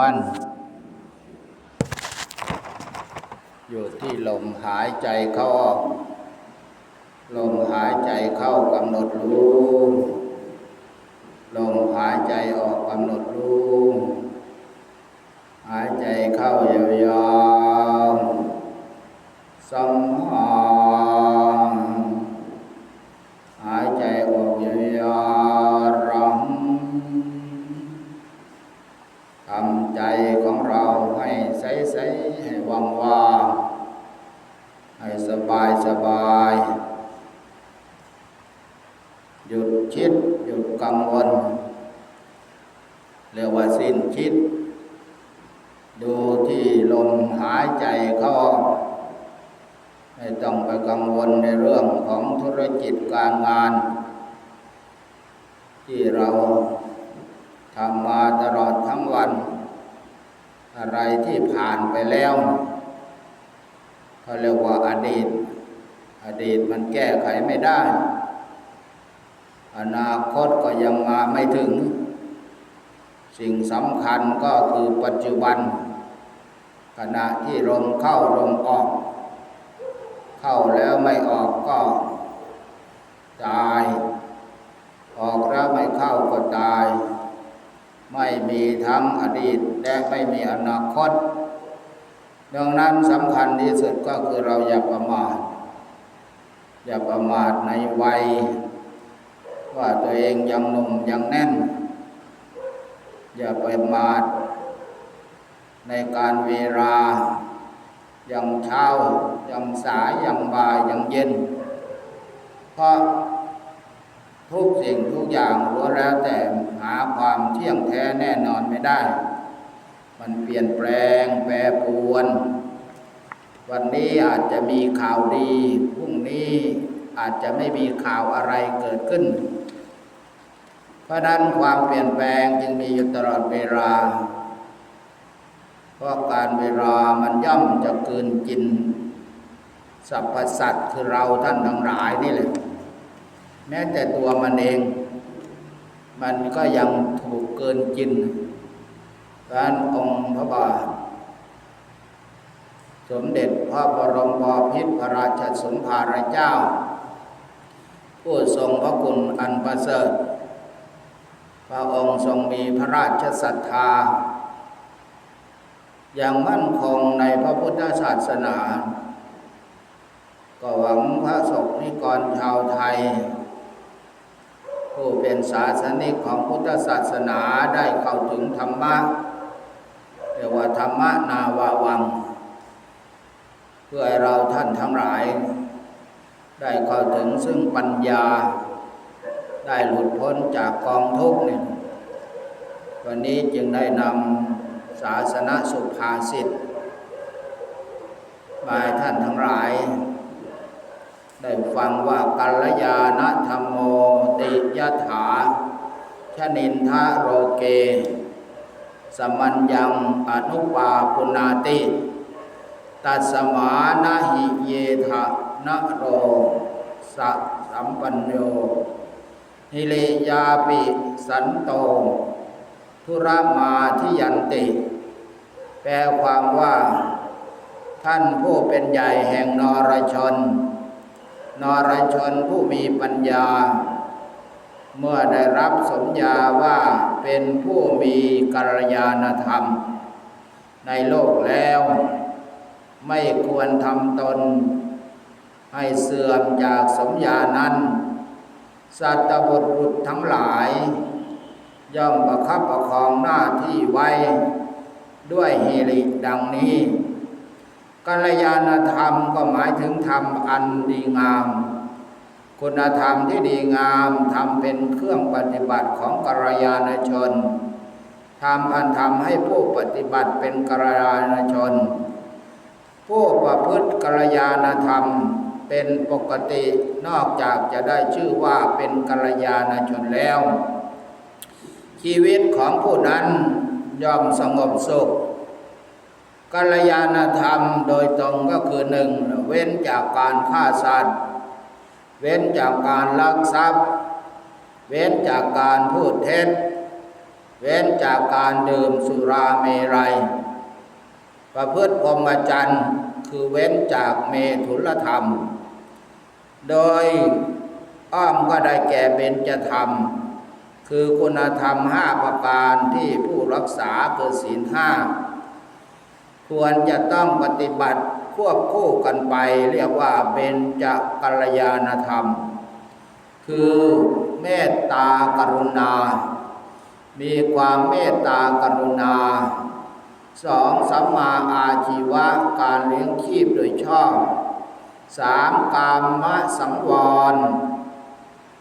มั่น อยู่ที่ลมหายใจเข้าออกลมหายใจเข้ากำหนดรู้ลมหายใจออกกำหนดรู้หายใจเข้ายาวๆสัม ว่างว่างๆให้สบายสบาย หยุดคิดหยุดกังวลเรียกว่าสิ้นคิด ดูที่ลมหายใจเข้าไม่ต้องไปกังวลในเรื่องของธุรกิจการงาน ที่เราทำมาตลอดทั้งวัน อะไรที่ผ่านไปแล้วเขาเรียกว่าอดีต อดีตมันแก้ไขไม่ได้ อนาคตก็ยังมาไม่ถึง สิ่งสำคัญก็คือปัจจุบัน ขณะที่ลมเข้าลมออก เข้าแล้วไม่ออกก็ตาย ออกแล้วไม่เข้าก็ตาย ไม่มีทั้งอดีตและไม่มีอนาคต ดังนั้นสำคัญที่สุดก็คือเราอย่าประมาท อย่าประมาทในวัย ว่าตัวเองยังหนุ่มยังแน่น อย่าไปมาท ในการเวลา ยังเช้า ยังสาย ยังบ่าย ยังเย็น เพราะ ทุกสิ่งทุกอย่างล้วนแล้วแต่หาความเที่ยงแท้แน่นอนไม่ได้ มันเปลี่ยนแปลงแปรปรวน วันนี้อาจจะมีข่าวดีพรุ่งนี้อาจจะไม่มีข่าวอะไรเกิดขึ้น เพราะนั้นความเปลี่ยนแปลงจึงมีอยู่ตลอดเวลา เพราะการเวลามันย่อมจะเกินกินสรรพสัตว์คือเราท่านทั้งหลายนี่แหละ แม้แต่ตัวมันเอง มันก็ยังถูกเกินกินการองค์พระบาท สมเด็จพระบรมบพิตรพระราชสมภารเจ้า ผู้ทรงพระคุณอันประเสริฐพระองค์ทรงมีพระราชศรัทธา อย่างมั่นคงในพระพุทธศาสนา ก็หวังพระสงฆ์นิกรชาวไทย ผู้เป็นศาสนิกของพุทธศาสนาได้เข้าถึงธรรมะเรียกว่าธรรมะนาวาวัง เพื่อให้เราท่านทั้งหลาย ได้เข้าถึงซึ่งปัญญา ได้หลุดพ้นจากกองทุกข์นี่วันนี้จึงได้นำศาสนสุภาษิตมาให้ท่านทั้งหลาย ได้ฟังว่ากัลยาณธรรมโมติยถาชนินทะโรเก สมัญญังอนุปาปุนาติตัสมานะหิเยทะนะโรสะสัมปัญโยหิเลยาปิสันโตทุรมาทิยันติ แปลความว่า ท่านผู้เป็นใหญ่แห่งนรชน นรชนผู้มีปัญญา เมื่อได้รับสมญาว่าเป็นผู้มีกัลยาณธรรม ในโลกแล้ว ไม่ควรทำตน ให้เสื่อมจากสมญานั้นสัตบุรุษทั้งหลาย ย่อมประคับประคองหน้าที่ไว้ ด้วยเฮริดังนี้ กัลยาณธรรมก็หมายถึงธรรมอันดีงาม คุณธรรมที่ดีงามทำเป็นเครื่องปฏิบัติของกัลยาณชนทำอันทำให้ผู้ปฏิบัติเป็นกัลยาณชน ผู้ประพฤติกัลยาณธรรมเป็นปกตินอกจากจะได้ชื่อว่าเป็นกัลยาณชนแล้ว ชีวิตของผู้นั้นย่อมสงบสุข กัลยาณธรรมโดยตรงก็คือหนึ่งเว้นจากการฆ่าสัตว์ เว้นจากการลักทรัพย์ เว้นจากการพูดเท็จ เว้นจากการดื่มสุราเมรัย ประพฤติพรหมจรรย์คือเว้นจากเมถุลธรรม โดยอ้อมก็ได้แก่เบญจธรรม คือคุณธรรมห้าประการที่ผู้รักษาคือศีลห้า ควรจะต้องปฏิบัติควบคู่กันไป เรียกว่าเบญจกัลยาณธรรม คือเมตตากรุณา มีความเมตตากรุณาสองสัมมาอาชีวะการเลี้ยงชีพโดยชอบสามกามะสังวร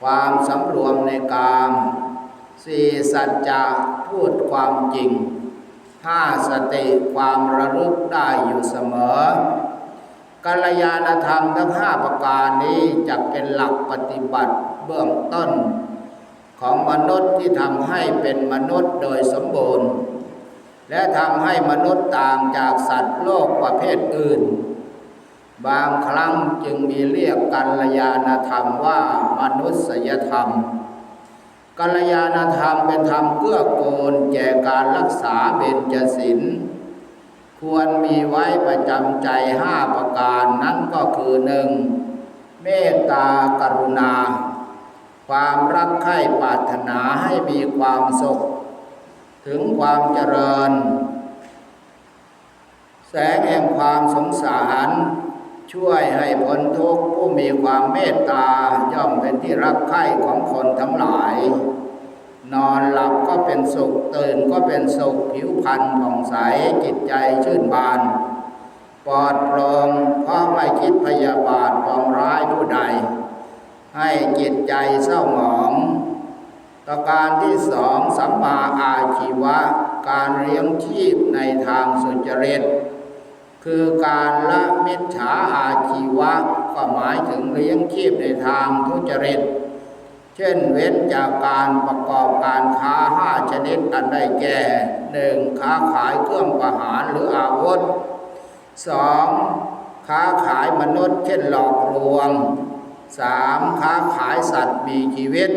ความสำรวมในกามสี่สัจจะพูดความจริง ห้าสติความระลึกได้อยู่เสมอกัลยาณธรรมทั้งห้าประการนี้จะเป็นหลักปฏิบัติเบื้องต้น ของมนุษย์ที่ทำให้เป็นมนุษย์โดยสมบูรณ์ และทำให้มนุษย์ต่างจากสัตว์โลกประเภทอื่น บางครั้งจึงมีเรียกกัลยาณธรรมว่ามนุษยธรรม กัลยาณธรรมเป็นธรรมเกื้อกูลแก่การรักษาเบญจศีลควรมีไว้ประจำใจห้าประการนั้นก็คือหนึ่งเมตตากรุณา ความรักใคร่ปรารถนาให้มีความสุข ถึงความเจริญ แสงแห่งความสงสาร ช่วยให้พ้นทุกข์ผู้มีความเมตตาย่อมเป็นที่รักใคร่ของคนทั้งหลาย นอนหลับก็เป็นสุขตื่นก็เป็นสุขผิวพรรณผ่องใสจิตใจชื่นบาน ปลอดโปร่งเพราะไม่คิดพยาบาทปองร้ายผู้ใด ให้จิตใจเศร้าหมองประการที่สองสัมมาอาชีวะ การเลี้ยงชีพในทางสุจริต คือการละมิจฉาอาชีวะก็หมายถึงเลี้ยงชีพในทางทุจริต เช่นเว้นจากการประกอบการค้าห้าชนิดอันได้แก่หนึ่งค้าขายเครื่องประหารหรืออาวุธสองค้าขายมนุษย์เช่นหลอกลวงสามค้าขายสัตว์มีชีวิต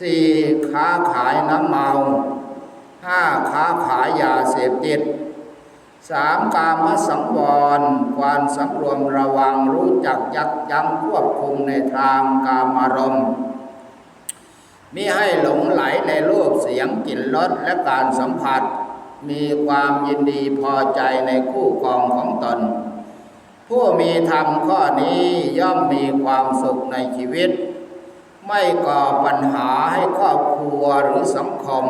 สี่ค้าขายน้ำเมาห้าค้าขายยาเสพติด สามกามสังวรความสำรวมระวังรู้จักยักยั้งควบคุมในทางกามารมณ์มิให้หลงไหลในรูปเสียงกลิ่นรสและการสัมผัส มีความยินดีพอใจในคู่ครองของตน ผู้มีธรรมข้อนี้ย่อมมีความสุขในชีวิต ไม่ก่อปัญหาให้ครอบครัวหรือสังคม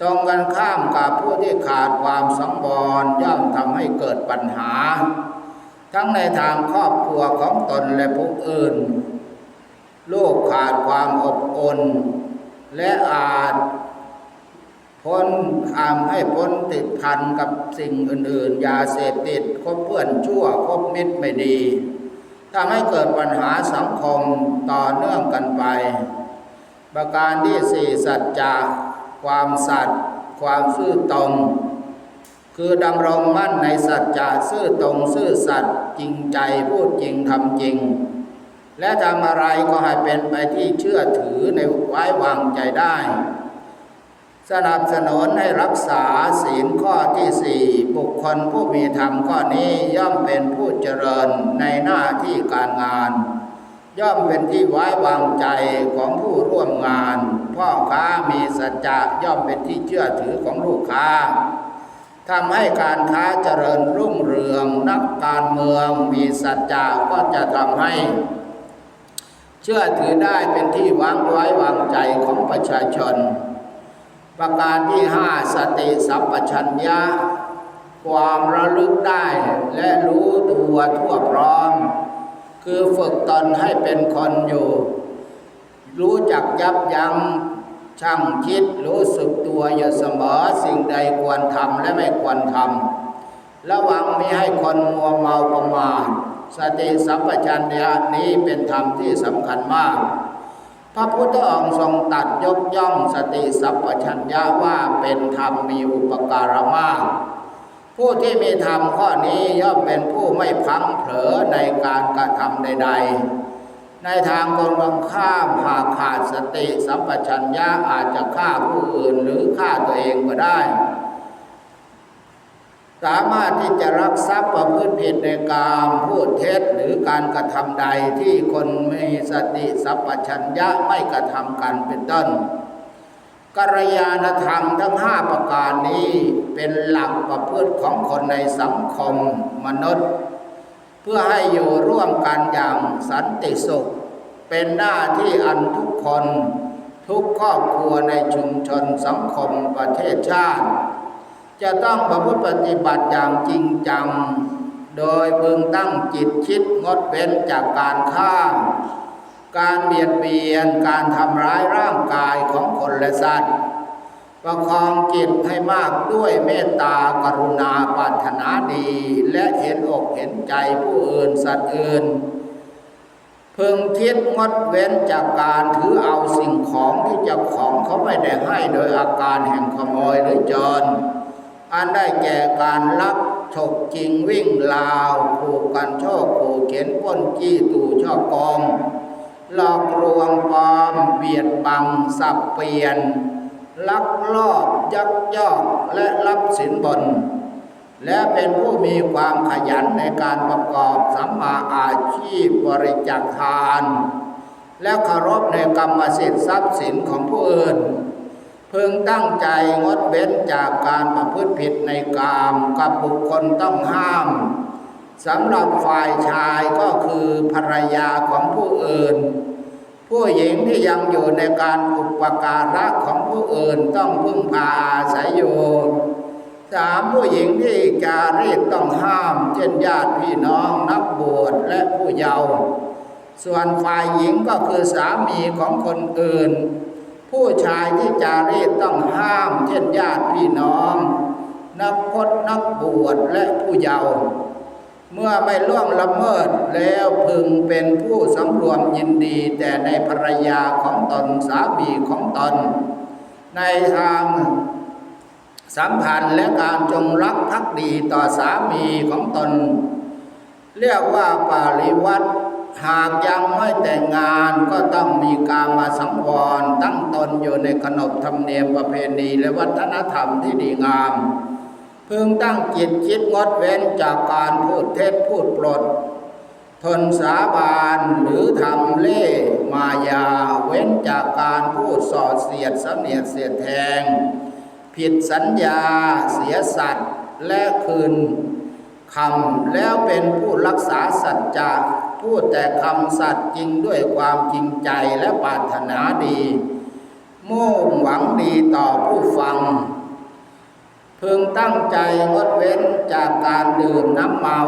ตรงกันข้ามกับผู้ที่ขาดความสังวรย่อมทำให้เกิดปัญหา ทั้งในทางครอบครัวของตนและผู้อื่น ลูกขาดความอบอุ่นและอาจพ้นทำให้พ้นติดพันกับสิ่งอื่นๆ ยาเสพติดคบเพื่อนชั่วคบมิตรไม่ดีทำให้เกิดปัญหาสังคมต่อเนื่องกันไป ประการที่สี่สัจจะ ความสัตย์ความซื่อตรง คือดำรงมั่นในสัจจะซื่อตรงซื่อสัตย์จริงใจพูดจริงทำจริง และทำอะไรก็ให้เป็นไปที่เชื่อถือในไว้วางใจได้ สนับสนุนให้รักษาศีลข้อที่สี่บุคคลผู้มีธรรมข้อนี้ย่อมเป็นผู้เจริญในหน้าที่การงาน ย่อมเป็นที่ไว้วางใจของผู้ร่วมงาน พ่อค้ามีสัจจะย่อมเป็นที่เชื่อถือของลูกค้าทำให้การค้าเจริญรุ่งเรือง นักการเมืองมีสัจจะก็จะทำให้ เชื่อถือได้เป็นที่วางไว้วางใจของประชาชน ประการที่ห้าสติสัมปชัญญะ ความระลึกได้และรู้ตัวทั่วพร้อม คือฝึกตนให้เป็นคนอยู่ รู้จักยับยั้งช่างคิดรู้สึกตัวอยู่เสมอสิ่งใดควรทำและไม่ควรทำระวังไม่ให้คนมัวเมาประมาทสติสัมปชัญญะนี้เป็นธรรมที่สำคัญมาก พระพุทธองค์ทรงตัดยกย่องสติสัมปชัญญะว่าเป็นธรรมมีอุปการะมาก ผู้ที่มีธรรมข้อนี้ย่อมเป็นผู้ไม่พังเผลอในการกระทำใด ๆ ในทางตรงกันข้ามหากขาดสติสัมปชัญญะอาจจะฆ่าผู้อื่นหรือฆ่าตัวเองก็ได้ สามารถที่จะรักทรัพย์ประพฤติผิดในกามพูดเท็จหรือการกระทำใดที่คนไม่มีสติสัมปชัญญะไม่กระทำกันเป็นต้น กัลยาณธรรมทั้งห้าประการนี้เป็นหลักประพฤติของคนในสังคมมนุษย์ เพื่อให้อยู่ร่วมกันอย่างสันติสุข เป็นหน้าที่อันทุกคน ทุกครอบครัวในชุมชนสังคมประเทศชาติ จะต้องประพฤติปฏิบัติอย่างจริงจัง โดยพึงตั้งจิตคิดงดเว้นจากการฆ่า การเบียดเบียนการทำร้ายร่างกายของคนและสัตว์ ประคองจิตให้มากด้วยเมตตากรุณาปรารถนาดี และเห็นอกเห็นใจผู้อื่นสัตว์อื่น พึงคิดงดเว้นจากการถือเอาสิ่งของที่เจ้าของเขาไม่ได้ให้โดยอาการแห่งขโมยหรือจรอันได้แก่การลักฉกจริงวิ่งลาวผูกกันชคผูกเข็นป้นจี้ตู่ช่อกอง หลอกลวงปลอมเบียดบังสับเปลี่ยน ลักลอบยักยอกและรับสินบน และเป็นผู้มีความขยันในการประกอบสัมมาอาชีพบริจาคทาน และเคารพในกรรมสิทธิทรัพย์สินของผู้อื่นพึงตั้งใจงดเว้นจากการประพฤติผิดในกามกับบุคคลต้องห้าม สำหรับฝ่ายชายก็คือภรรยาของผู้อื่น ผู้หญิงที่ยังอยู่ในการอุปการะของผู้อื่นต้องพึ่งพาอาศัยอยู่สามผู้หญิงที่จารีตต้องห้าม เช่นญาติพี่น้องนักบวชและผู้เยาว์ส่วนฝ่ายหญิงก็คือสามีของคนอื่น ผู้ชายที่จารีตต้องห้าม เช่นญาติพี่น้อง นักพจนักบวชและผู้เยาว์ เมื่อไม่ล่วงละเมิดแล้วพึงเป็นผู้สำรวมยินดี แต่ในภรรยาของตนสามีของตน ในทางสัมพันธ์และการจงรักภักดีต่อสามีของตน เรียกว่าปาริวัตหากยังไม่แต่งงานก็ต้องมีการมาสังวรตั้งตนอยู่ในขนบธรรมเนียมประเพณีและวัฒนธรรมที่ดีงาม พึงตั้งจิตคิดงดเว้นจากการพูดเท็จพูดปลด ทนสาบานหรือทำเล่มายาเว้นจากการพูดสอดเสียดสเนียดเสียดแทง ผิดสัญญาเสียสัตว์และคืนคำแล้วเป็นผู้รักษาสัจจะพูดแต่คำสัตย์จริงด้วยความจริงใจและปรารถนาดี มุ่งหวังดีต่อผู้ฟัง พึงตั้งใจงดเว้นจากการดื่มน้ำเมา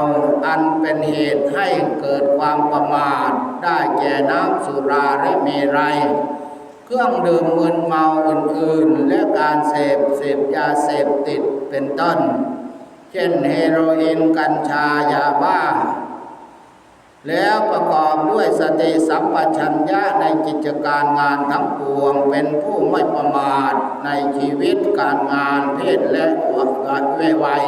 อันเป็นเหตุให้เกิดความประมาท ได้แก่น้ำสุราและเมรัย เครื่องดื่มมึนเมาอื่นๆ และการเสพเสพยาเสพติดเป็นต้น เช่นเฮโรอีนกัญชายาบ้า แล้วประกอบด้วยสติสัมปชัญญะในกิจการงานทั้งปวง เป็นผู้ไม่ประมาทในชีวิตการงานเพศและวัยวัย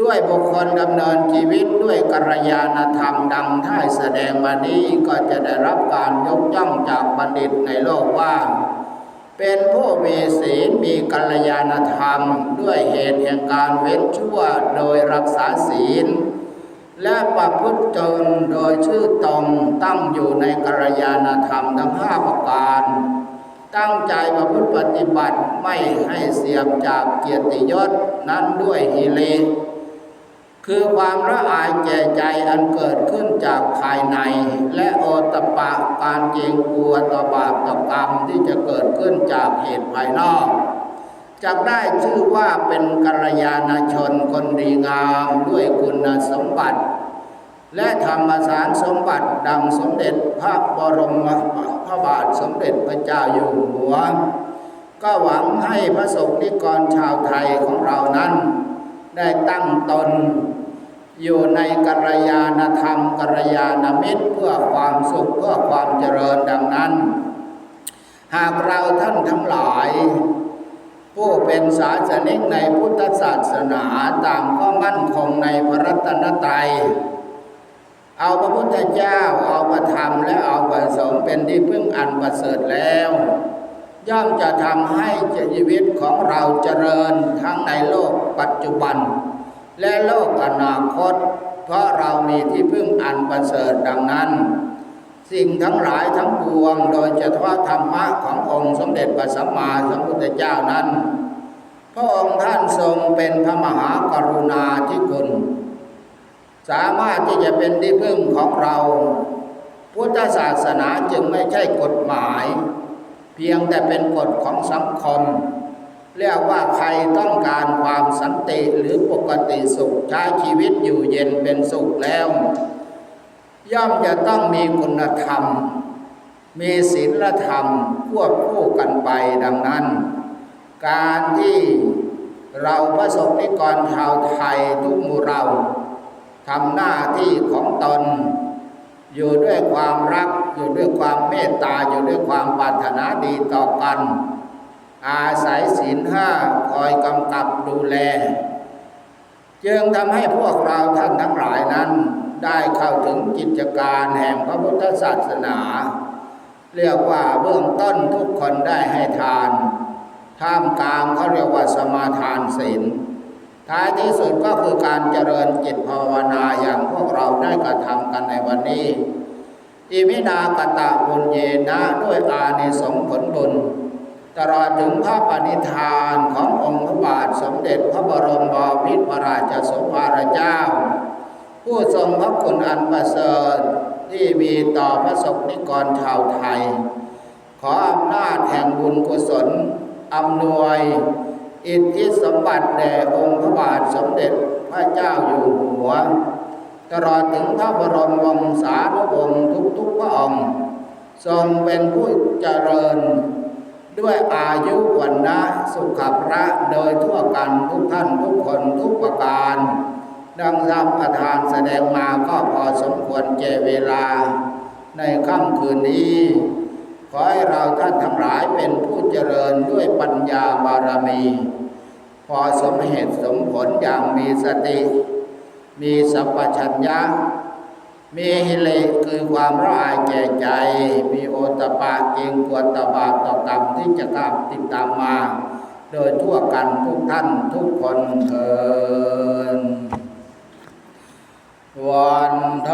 ด้วยบุคคลดำเนินชีวิตด้วยกัลยาณธรรมดังท่ายแสดงมานี้ก็จะได้รับการยกย่องจากบัณฑิตในโลกว่า เป็นผู้มีศีลมีกัลยาณธรรม ด้วยเหตุแห่งการเว้นชั่วโดยรักษาศีล และประพฤติตนโดยชื่อตรงตั้งอยู่ในกัลยาณธรรมทั้งห้าประการ ตั้งใจประพฤติปฏิบัติไม่ให้เสียบจากเกียรติยศนั้นด้วยฮิริคือความละอายแก่ใจอันเกิดขึ้นจากภายใน และโอตปะการเกรงกลัวต่อบาปต่อกรรมที่จะเกิดขึ้นจากเหตุภายนอก จะได้ชื่อว่าเป็นกัลยาณชนคนดีงามด้วยคุณสมบัติ และธรรมสารสมบัติดังสมเด็จพระบรมพระบาทสมเด็จพระเจ้าอยู่หัว ก็หวังให้พระสงฆ์นิกรชาวไทยของเรานั้น ได้ตั้งตนอยู่ในกัลยาณธรรมกัลยาณมิตรเพื่อความสุขเพื่อความเจริญดังนั้น หากเราท่านทั้งหลาย ผู้เป็นศาสนิกในพุทธศาสนาต่างก็มั่นคงในพระรัตนตรัย เอาพระพุทธเจ้า เอาพระธรรมและเอาพระสงฆ์เป็นที่พึ่งอันประเสริฐแล้ว ย่อมจะทำให้ชีวิตของเราเจริญทั้งในโลกปัจจุบัน และโลกอนาคต เพราะเรามีที่พึ่งอันประเสริฐดังนั้นสิ่งทั้งหลายทั้งปวงโดยเฉพาะธรรมะขององค์สมเด็จพระสัมมาสัมพุทธเจ้านั้น พระองค์ท่านทรงเป็นพระมหากรุณาธิคุณ สามารถที่จะเป็นที่พึ่งของเรา พุทธศาสนาจึงไม่ใช่กฎหมาย เพียงแต่เป็นกฎของสังคม เรียกว่าใครต้องการความสันติหรือปกติสุขใช้ชีวิตอยู่เย็นเป็นสุขแล้ว ย่อมจะต้องมีคุณธรรม มีศีลธรรมควบคู่กันไปดังนั้น การที่เราประสบนิกรชาวไทยทุกหมู่เราทำหน้าที่ของตน อยู่ด้วยความรัก อยู่ด้วยความเมตตา อยู่ด้วยความปรารถนาดีต่อกัน อาศัยศีลห้าคอยกำกับดูแล จึงทำให้พวกเราท่านทั้งหลายนั้น ได้เข้าถึงกิจการแห่งพระพุทธศาสนา เรียกว่าเบื้องต้นทุกคนได้ให้ทาน ท่ามกลางเขาเรียกว่าสมาทานศีลท้ายที่สุดก็คือการเจริญจิตภาวนาอย่างพวกเราได้กระทำกันในวันนี้อิมินากตะบุญเยนะด้วยอานิสงส์ผลบุญตลอดถึงพระปณิธานขององค์พระบาทสมเด็จพระบรมบพิตรพระราชสมภารเจ้า ผู้ทรงพระคุณอันประเสริฐที่มีต่อพระสงฆ์นิกรชาวไทย ขออำนาจแห่งบุญกุศล อำนวยอิทธิสมบัติแด่องค์พระบาทสมเด็จพระเจ้าอยู่หัว ตลอดถึงพระบรมวงศานุวงศ์ทุกๆพระองค์ ทรงเป็นผู้เจริญ ด้วยอายุวันนะสุขภระโดยทั่วกันทุกท่านทุกคนทุกประการ ดังรับประทานแสดงมาก็พอสมควรแก่เวลา ในค่ำคืนนี้ ขอให้เราท่านทั้งหลายเป็นผู้เจริญด้วยปัญญาบารมี พอสมเหตุสมผลอย่างมีสติ มีสัพพัญญะ มีฮิเลคือความละอายแก่ใจ มีโอตปะเกงกลัวตบาต่อกรรมที่จะกลับติดตามมา โดยทั่วกันทุกท่านทุกคนเถินวันท